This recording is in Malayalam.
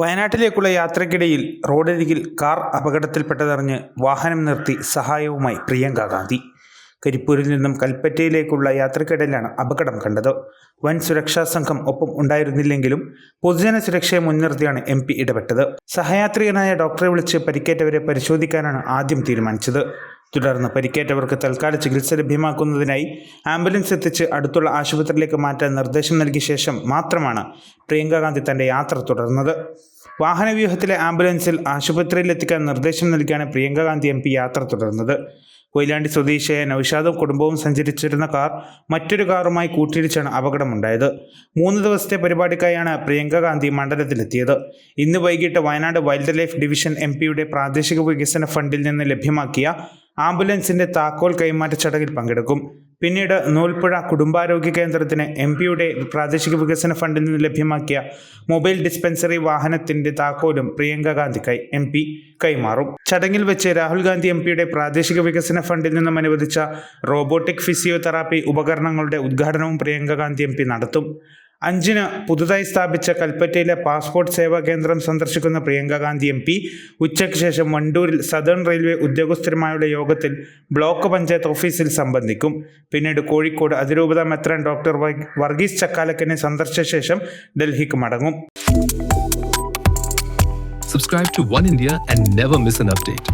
വയനാട്ടിലേക്കുള്ള യാത്രക്കിടയിൽ റോഡരികിൽ കാർ അപകടത്തിൽപ്പെട്ടതറിഞ്ഞ് വാഹനം നിർത്തി സഹായവുമായി പ്രിയങ്ക ഗാന്ധി. കരിപ്പൂരിൽ നിന്നും കൽപ്പറ്റയിലേക്കുള്ള യാത്രക്കിടയിലാണ് അപകടം കണ്ടത്. വൻ സുരക്ഷാ സംഘം ഒപ്പം ഉണ്ടായിരുന്നില്ലെങ്കിലും പൊതുജന സുരക്ഷയെ മുൻനിർത്തിയാണ് എം പി ഇടപെട്ടത്. സഹയാത്രികനായ ഡോക്ടറെ വിളിച്ച് പരിക്കേറ്റവരെ പരിശോധിക്കാനാണ് ആദ്യം തീരുമാനിച്ചത്. തുടർന്ന് പരിക്കേറ്റവർക്ക് തൽക്കാല ചികിത്സ ലഭ്യമാക്കുന്നതിനായി ആംബുലൻസ് എത്തിച്ച് അടുത്തുള്ള ആശുപത്രിയിലേക്ക് മാറ്റാൻ നിർദ്ദേശം നൽകിയ ശേഷം മാത്രമാണ് പ്രിയങ്ക ഗാന്ധി തന്റെ യാത്ര തുടർന്നത്. വാഹനവ്യൂഹത്തിലെ ആംബുലൻസിൽ ആശുപത്രിയിൽ എത്തിക്കാൻ നിർദ്ദേശം നൽകിയാണ് പ്രിയങ്ക ഗാന്ധി എം യാത്ര തുടർന്നത്. കൊയിലാണ്ടി സ്വദേശിയായ നൌഷാദും കുടുംബവും സഞ്ചരിച്ചിരുന്ന കാർ മറ്റൊരു കാറുമായി കൂട്ടിയിടിച്ചാണ് അപകടമുണ്ടായത്. മൂന്ന് ദിവസത്തെ പരിപാടിക്കായാണ് പ്രിയങ്ക ഗാന്ധി മണ്ഡലത്തിലെത്തിയത്. ഇന്ന് വൈകിട്ട് Wayanad wild life division M പ്രാദേശിക വികസന ഫണ്ടിൽ നിന്ന് ലഭ്യമാക്കിയ ആംബുലൻസിന്റെ താക്കോൽ കൈമാറ്റ ചടങ്ങിൽ പങ്കെടുക്കും. പിന്നീട് നൂൽപ്പുഴ കുടുംബാരോഗ്യ കേന്ദ്രത്തിന് എം പിയുടെ പ്രാദേശിക വികസന ഫണ്ടിൽ നിന്ന് ലഭ്യമാക്കിയ മൊബൈൽ ഡിസ്പെൻസറി വാഹനത്തിന്റെ താക്കോലും പ്രിയങ്ക ഗാന്ധി കൈ എം പി കൈമാറും. ചടങ്ങിൽ വെച്ച് രാഹുൽ ഗാന്ധി എം പിയുടെ പ്രാദേശിക വികസന ഫണ്ടിൽ നിന്നും അനുവദിച്ച റോബോട്ടിക് ഫിസിയോതെറാപ്പി ഉപകരണങ്ങളുടെ ഉദ്ഘാടനവും പ്രിയങ്ക ഗാന്ധി എം നടത്തും. അഞ്ചിന് പുതുതായി സ്ഥാപിച്ച കൽപ്പറ്റയിലെ പാസ്പോർട്ട് സേവാ കേന്ദ്രം സന്ദർശിക്കുന്ന പ്രിയങ്ക ഗാന്ധി എം പി. ഉച്ചയ്ക്ക് ശേഷം വണ്ടൂരിൽ സദേൺ റെയിൽവേ ഉദ്യോഗസ്ഥരുമായുള്ള യോഗത്തിൽ ബ്ലോക്ക് പഞ്ചായത്ത് ഓഫീസിൽ സംബന്ധിക്കും. പിന്നീട് കോഴിക്കോട് അതിരൂപത മെത്രാൻ ഡോക്ടർ വർഗീസ് ചക്കാലക്കനെ സന്ദർശിച്ച ശേഷം ഡൽഹിക്ക് മടങ്ങും. Subscribe to One India and never miss an update.